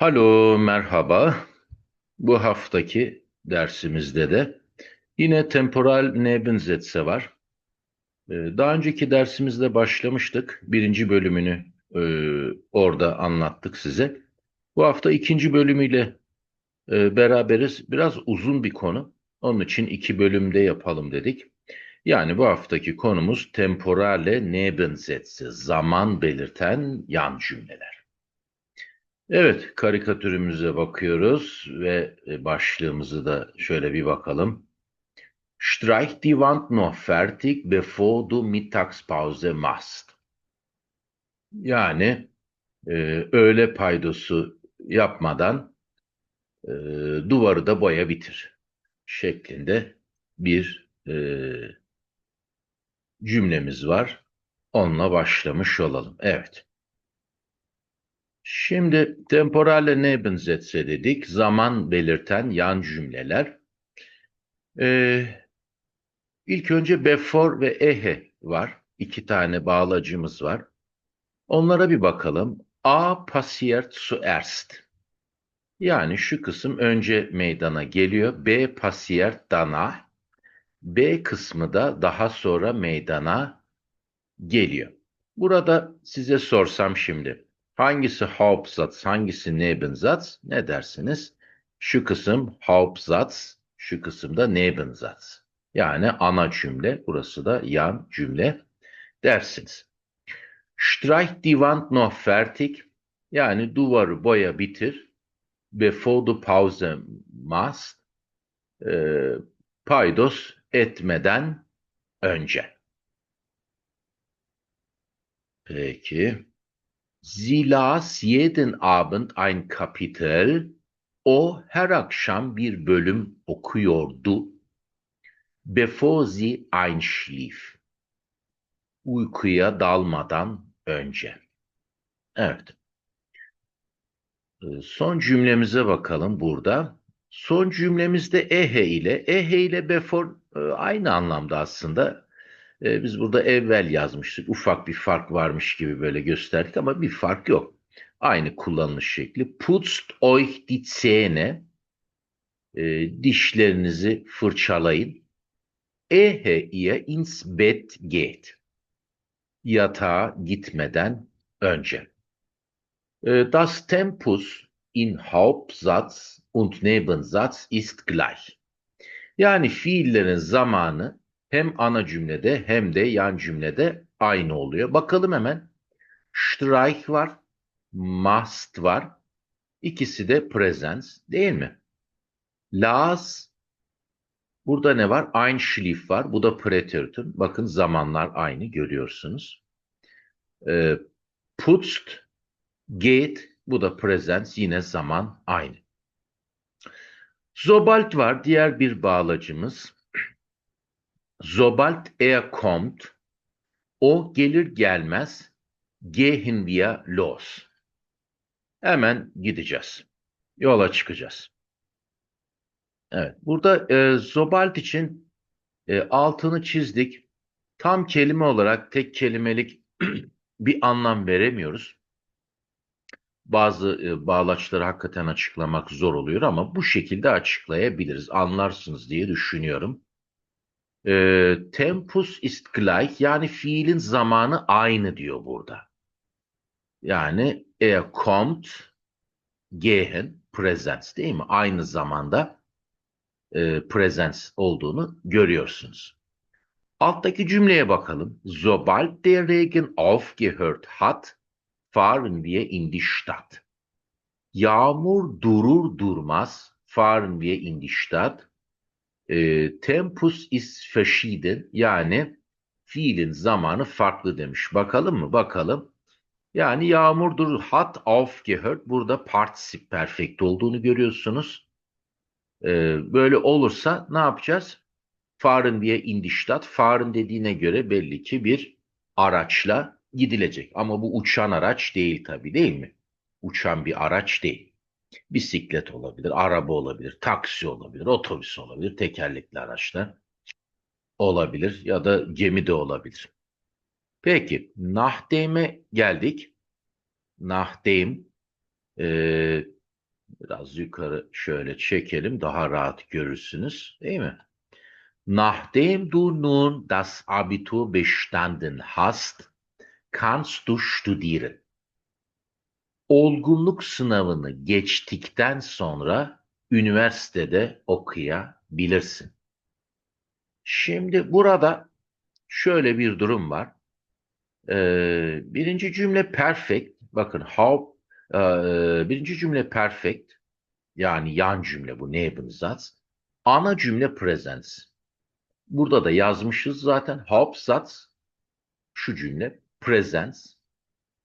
Alo, merhaba. Bu haftaki dersimizde de yine temporal Nebensätze var. Ee, Daha önceki dersimizde başlamıştık. Birinci bölümünü e, orada anlattık size. Bu hafta ikinci bölümüyle e, beraberiz. Biraz uzun bir konu. Onun için iki bölümde yapalım dedik. Yani bu haftaki konumuz temporale Nebensätze, zaman belirten yan cümleler. Evet, karikatürümüze bakıyoruz ve e, başlığımızı da şöyle bir bakalım. Streich die Wand noch fertig, bevor du Mittagspause machst. Yani e, öğle paydosu yapmadan e, duvarı da boya bitir şeklinde bir e, cümlemiz var. Onunla başlamış olalım. Evet. Şimdi temporale Nebensätze dedik. Zaman belirten yan cümleler. Ee, ilk önce before ve ehe var. İki tane bağlacımız var. Onlara bir bakalım. A passiert zuerst. Yani şu kısım önce meydana geliyor. B passiert danach. B kısmı da daha sonra meydana geliyor. Burada size sorsam şimdi hangisi Hauptsatz, hangisi Nebensatz ne dersiniz? Şu kısım Hauptsatz, şu kısımda Nebensatz. Yani ana cümle, burası da yan cümle dersiniz. Streich die Wand noch fertig. Yani duvarı boya bitir. Bevor du Pause machst. E, paydos etmeden önce. Peki. Sie las jeden Abend ein Kapitel. O her akşam bir bölüm okuyordu. Bevor sie einschlief. Uykuya dalmadan önce. Evet. Ee, Son cümlemize bakalım burada. Son cümlemizde ehe ile, ehe ile before aynı anlamda aslında. E, Biz burada evvel yazmıştık. Ufak bir fark varmış gibi böyle gösterdik ama bir fark yok. Aynı kullanılış şekli. Putzt euch die Zähne. E, dişlerinizi fırçalayın. Ehe ihr ins Bett geht. Yatağa gitmeden önce. E, Das Tempus in Hauptsatz und Nebensatz ist gleich. Yani fiillerin zamanı hem ana cümlede hem de yan cümlede aynı oluyor. Bakalım hemen. Streich var, must var. İkisi de presens değil mi? Las, burada ne var? Einschlief var. Bu da preteritum. Bakın zamanlar aynı görüyorsunuz. Ee, putzt, geht, bu da presens yine zaman aynı. Sobald var diğer bir bağlacımız. Sobald er kommt, o gelir gelmez, gehen wir los. Hemen gideceğiz. Yola çıkacağız. Evet, burada e, sobald için e, altını çizdik. Tam kelime olarak tek kelimelik bir anlam veremiyoruz. Bazı e, bağlaçları hakikaten açıklamak zor oluyor ama bu şekilde açıklayabiliriz. Anlarsınız diye düşünüyorum. E, tempus ist gleich yani fiilin zamanı aynı diyor burada. Yani er kommt, gehen, presens değil mi? Aynı zamanda e, presens olduğunu görüyorsunuz. Alttaki cümleye bakalım. Sobald der Regen aufgehört hat, fahren wir in die Stadt. Yağmur durur durmaz fahren wir in die Stadt. E, tempus ist verschieden yani fiilin zamanı farklı demiş. Bakalım mı? Bakalım. Yani yağmur durur. Hat aufgehört. Burada particip perfect olduğunu görüyorsunuz. E, böyle olursa ne yapacağız? Fahren wir in die Stadt. Fahren dediğine göre belli ki bir araçla gidilecek. Ama bu uçan araç değil tabii değil mi? Uçan bir araç değil. Bisiklet olabilir, araba olabilir, taksi olabilir, otobüs olabilir, tekerlekli araçlar olabilir ya da gemi de olabilir. Peki, Nahdem'e geldik. Nahdem, e, Biraz yukarı şöyle çekelim daha rahat görürsünüz değil mi? Nachdem du nun das Abitur bestanden hast, kannst du studieren. Olgunluk sınavını geçtikten sonra üniversitede okuyabilirsin. Şimdi burada şöyle bir durum var. Ee, birinci cümle perfect. Bakın how e, birinci cümle perfect yani yan cümle bu Nebensatz. Ana cümle present. Burada da yazmışız zaten Hauptsatz şu cümle present.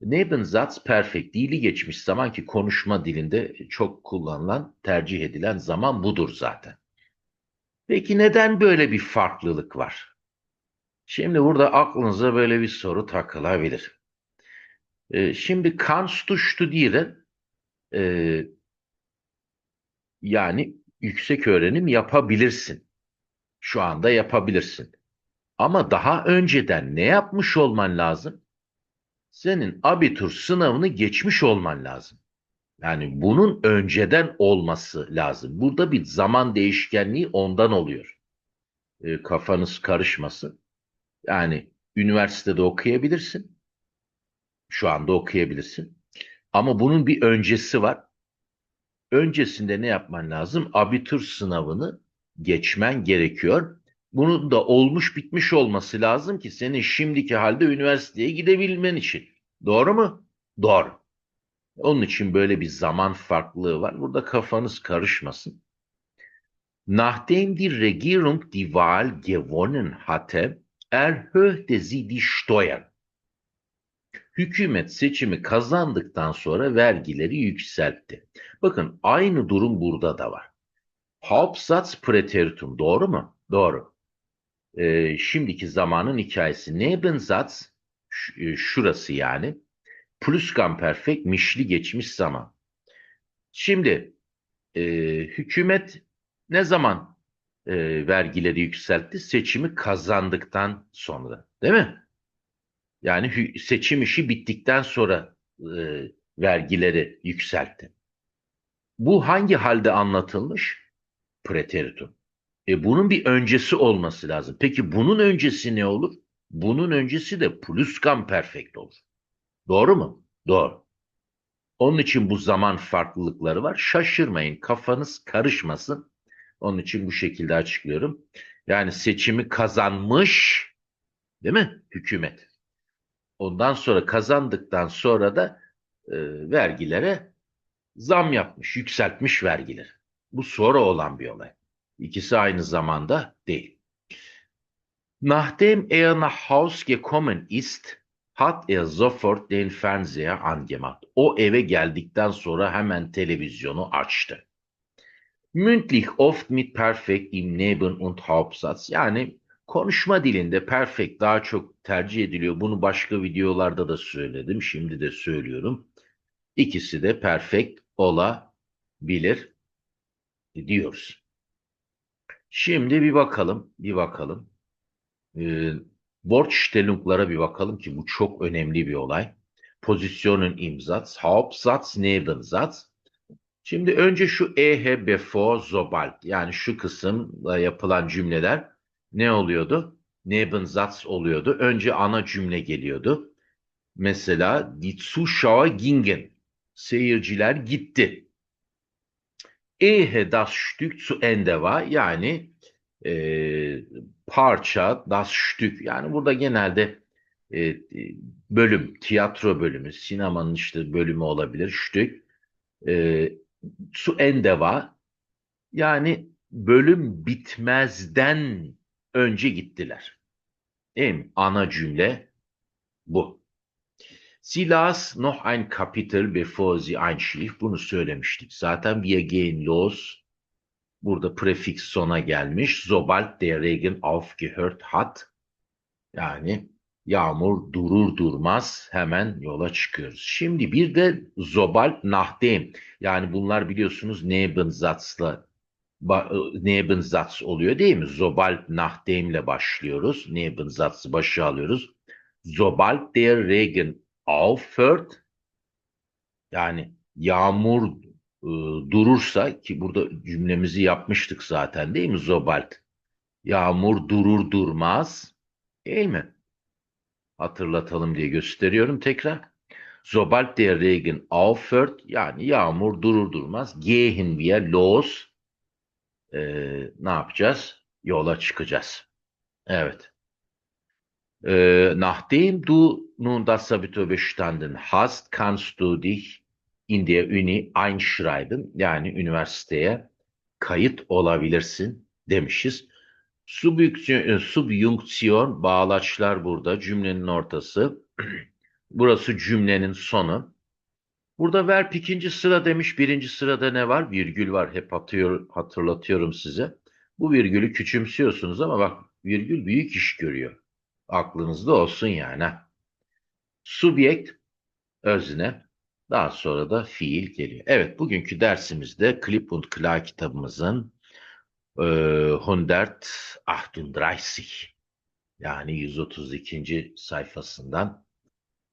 Nebensatz perfect dili geçmiş zaman ki konuşma dilinde çok kullanılan, tercih edilen zaman budur zaten. Peki neden böyle bir farklılık var? Şimdi burada aklınıza böyle bir soru takılabilir. Ee, şimdi kannst du studieren e, yani yüksek öğrenim yapabilirsin. Şu anda yapabilirsin. Ama daha önceden ne yapmış olman lazım? Senin abitur sınavını geçmiş olman lazım. Yani bunun önceden olması lazım. Burada bir zaman değişkenliği ondan oluyor. E, kafanız karışmasın. Yani üniversitede okuyabilirsin. Şu anda okuyabilirsin. Ama bunun bir öncesi var. Öncesinde ne yapman lazım? Abitur sınavını geçmen gerekiyor. Bunun da olmuş bitmiş olması lazım ki senin şimdiki halde üniversiteye gidebilmen için. Doğru mu? Doğru. Onun için böyle bir zaman farklılığı var. Burada kafanız karışmasın. Nachdem die Regierung die Wahl gewonnen hatte, erhöhte sie die Steuern. Hükümet seçimi kazandıktan sonra vergileri yükseltti. Bakın aynı durum burada da var. Hauptsatz Präteritum doğru mu? Doğru. Ee, şimdiki zamanın hikayesi. Nebensatz e, şurası yani. Pluskamperfekt mişli geçmiş zaman. Şimdi e, hükümet ne zaman e, vergileri yükseltti? Seçimi kazandıktan sonra. Değil mi? Yani seçim işi bittikten sonra e, vergileri yükseltti. Bu hangi halde anlatılmış? Preteritum. E bunun bir öncesi olması lazım. Peki bunun öncesi ne olur? Bunun öncesi de pluskamperfekt olur. Doğru mu? Doğru. Onun için bu zaman farklılıkları var. Şaşırmayın, kafanız karışmasın. Onun için bu şekilde açıklıyorum. Yani seçimi kazanmış, değil mi? Hükümet. Ondan sonra kazandıktan sonra da e, vergilere zam yapmış, yükseltmiş vergileri. Bu sonra olan bir olay. İkisi aynı zamanda değil. Nachdem er nach Haus gekommen ist, hat er sofort den Fernseher angemacht. O eve geldikten sonra hemen televizyonu açtı. Mündlich oft mit perfekt im Neben und Hauptsatz. Yani konuşma dilinde perfect daha çok tercih ediliyor. Bunu başka videolarda da söyledim. Şimdi de söylüyorum. İkisi de perfect olabilir diyoruz. Şimdi bir bakalım, bir bakalım. Ee, Wortstellunglara bir bakalım ki bu çok önemli bir olay. Pozisyonun imzat, Hauptsatz, Nebensatz. Şimdi önce şu ehe, before, sobald yani şu kısımda yapılan cümleler ne oluyordu? Nebensatz oluyordu. Önce ana cümle geliyordu. Mesela die Zuschauer gingen. Seyirciler gitti. Ehe das Stück zu Ende war yani e, parça, das Stück yani burada genelde e, bölüm, tiyatro bölümü, sinemanın işte bölümü olabilir, Stück. E, zu Ende war yani bölüm bitmezden önce gittiler. Değil mi? Ana cümle bu. Sie las noch ein Kapitel bevor sie einschlief. Bunu söylemiştik. Zaten wir gehen los. Burada prefix sona gelmiş. Sobald der Regen aufgehört hat. Yani yağmur durur durmaz hemen yola çıkıyoruz. Şimdi bir de Zobald nachdem. Yani bunlar biliyorsunuz Nebensatz'la Nebensatz oluyor değil mi? Sobald nachdem ile başlıyoruz. Nebensatz'ı başa alıyoruz. Sobald der Regen aufhört yani yağmur e, durursa ki burada cümlemizi yapmıştık zaten değil mi Zobalt? Yağmur durur durmaz değil mi? Hatırlatalım diye gösteriyorum tekrar. Sobald der Regen aufhört yani yağmur durur durmaz gehen wir los e, ne yapacağız? Yola çıkacağız. Evet. Äh, nachdem du nun das Abitur bestanden hast, kannst du dich in der Uni einschreiben. Yani üniversiteye kayıt olabilirsin demişiz. Subjunksiyon, subjunksiyon bağlaçlar burada cümlenin ortası. Burası cümlenin sonu. Burada verb ikinci sıra demiş. Birinci sırada ne var? Virgül var. Hep hatıyor, hatırlatıyorum size. Bu virgülü küçümsüyorsunuz ama bak virgül büyük iş görüyor. Aklınızda olsun yani. Subjekt, özne, daha sonra da fiil geliyor. Evet, bugünkü dersimizde Klipp und Klar kitabımızın e, 138 yani 132. sayfasından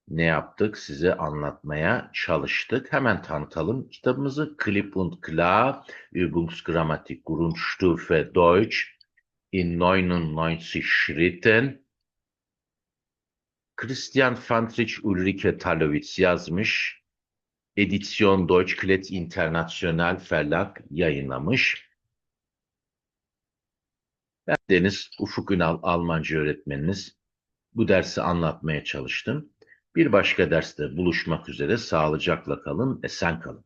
ne yaptık? Size anlatmaya çalıştık. Hemen tanıtalım kitabımızı. Klipp und Klar, Übungsgrammatik Grundstufe Deutsch in 99 Schritten. Christian Fantrich Ulrike Talowitz yazmış. Edisyon Deutsch Klet International Verlag yayınlamış. Ben Deniz Ufuk Ünal Almanca öğretmeniniz. Bu dersi anlatmaya çalıştım. Bir başka derste buluşmak üzere sağlıcakla kalın, esen kalın.